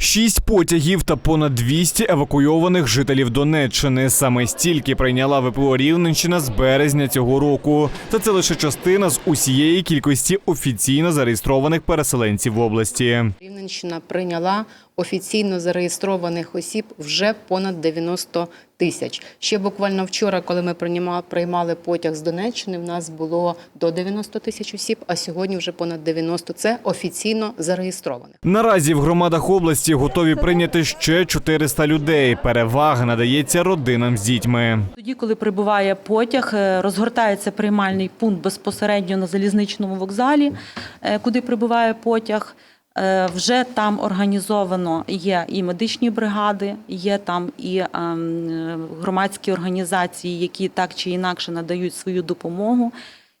Шість потягів та понад 200 евакуйованих жителів Донеччини. Саме стільки прийняла ВПО Рівненщина з березня цього року. Та це лише частина з усієї кількості офіційно зареєстрованих переселенців в області. Рівненщина прийняла офіційно зареєстрованих осіб вже понад 90 тисяч. Ще буквально вчора, коли ми прийма- приймали потяг з Донеччини, в нас було до 90 тисяч осіб, а сьогодні вже понад 90. Це офіційно зареєстрованих. Наразі в громадах області готові прийняти ще 400 людей. Перевага надається родинам з дітьми. Тоді, коли прибуває потяг, е, розгортається приймальний пункт безпосередньо на залізничному вокзалі, е, куди прибуває потяг. Е, Вже там організовано є і медичні бригади, є там і ем, е, громадські організації, які так чи інакше надають свою допомогу.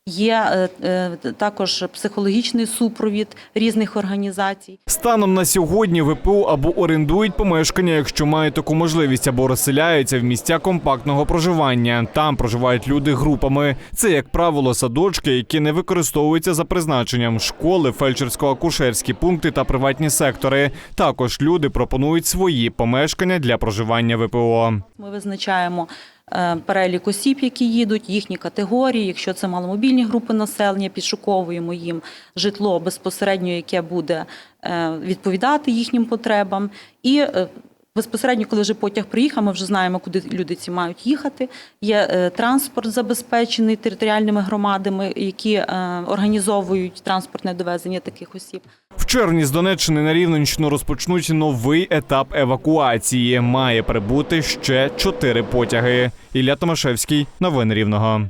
Є е, е, також психологічний супровід різних організацій. Станом на сьогодні ВПО або орендують помешкання, якщо мають таку можливість, або розселяються в місця компактного проживання. Там проживають люди групами. Це, як правило, садочки, які не використовуються за призначенням школи, фельдшерсько-акушерські пункти та приватні сектори. Також люди пропонують свої помешкання для проживання ВПО. Ми визначаємо перелік осіб, які їдуть, їхні категорії. Якщо це маломобільні групи населення, підшуковуємо їм житло безпосередньо, яке буде е, відповідати їхнім потребам. І е, безпосередньо, коли вже потяг приїхав, ми вже знаємо, куди люди ці мають їхати. Є е, транспорт забезпечений територіальними громадами, які е, організовують транспортне довезення таких осіб. Червні з Донеччини на Рівненщину розпочнуть новий етап евакуації. Має прибути ще чотири потяги. Ілля Томашевський, новини Рівного.